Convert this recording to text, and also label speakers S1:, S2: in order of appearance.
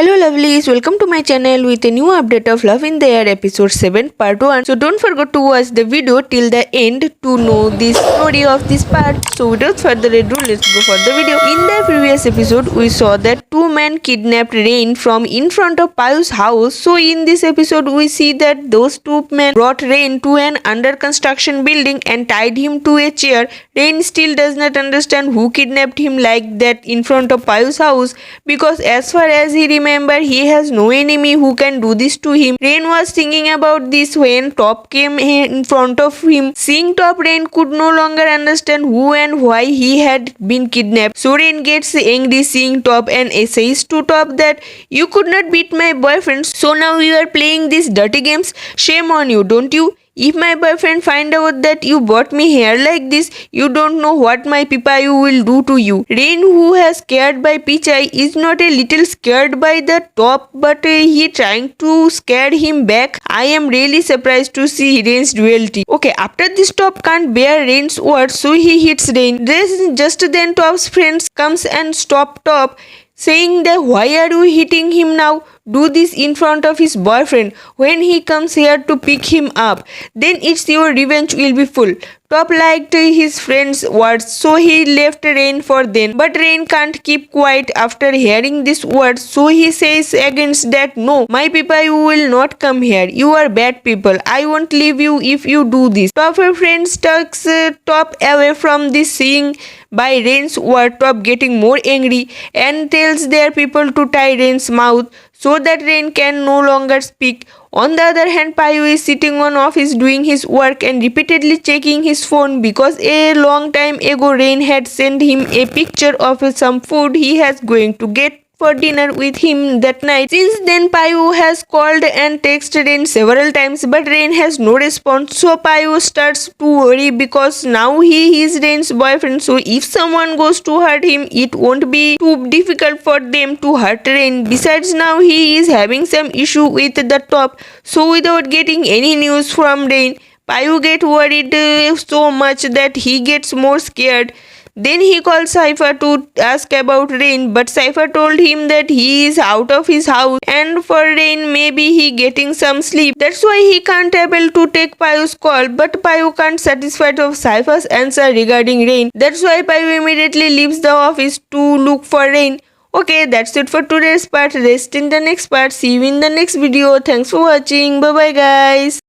S1: Hello lovelies, welcome to my channel with a new update of Love in the Air episode 7 part 1. So don't forget to watch the video till the end to know the story of this part. So without further ado, let's go for the video. In the previous episode, we saw that two men kidnapped Rain from in front of Payu's house. So in this episode, we see that those two men brought Rain to an under construction building and tied him to a chair. Rain still does not understand who kidnapped him like that in front of Payu's house because as far as he remember he has no enemy who can do this to him. Rain was thinking about this when Top came in front of him. Seeing Top, Rain could no longer understand who and why he had been kidnapped. So Rain gets angry seeing Top and says to Top that you could not beat my boyfriend so now you are playing these dirty games. Shame on you, don't you? If my boyfriend find out that you bought me hair like this, you don't know what my Pipayu will do to you. Rain, who has scared by Pichai, is not a little scared by the top, but uh, he trying to scare him back. I am really surprised to see Rain's duality. Okay, after this top can't bear Rain's words, so he hits Rain. This just then Top's friends comes and stop Top saying that why are you hitting him now do this in front of his boyfriend. When he comes here to pick him up then it's your revenge will be full. Top liked his friend's words. So he left rain for them. But rain can't keep quiet after hearing these words. So he says against that no my people you will not come here. You are bad people. I won't leave you if you do this. Top friends tucks uh, top away from this seeing by Rain's word Top getting more angry and tells their people to tie Rain's mouth so that Rain can no longer speak. On the other hand, Payu is sitting on office doing his work and repeatedly checking his phone because a long time ago Rain had sent him a picture of some food he has going to get for dinner with him that night. Since then, Payu has called and texted Rain several times, but Rain has no response. So Payu starts to worry because now he is Rain's boyfriend. So if someone goes to hurt him, it won't be too difficult for them to hurt Rain. Besides, now he is having some issue with the top. So without getting any news from Rain, Payu get worried uh, so much that he gets more scared. Then he called Cypher to ask about Rain, but Cypher told him that he is out of his house and for Rain maybe he getting some sleep. That's why he can't able to take Payu's call, but Payu can't satisfied of Cypher's answer regarding Rain. That's why Payu immediately leaves the office to look for Rain. Okay, that's it for today's part. Rest in the next part. See you in the next video. Thanks for watching. Bye bye guys.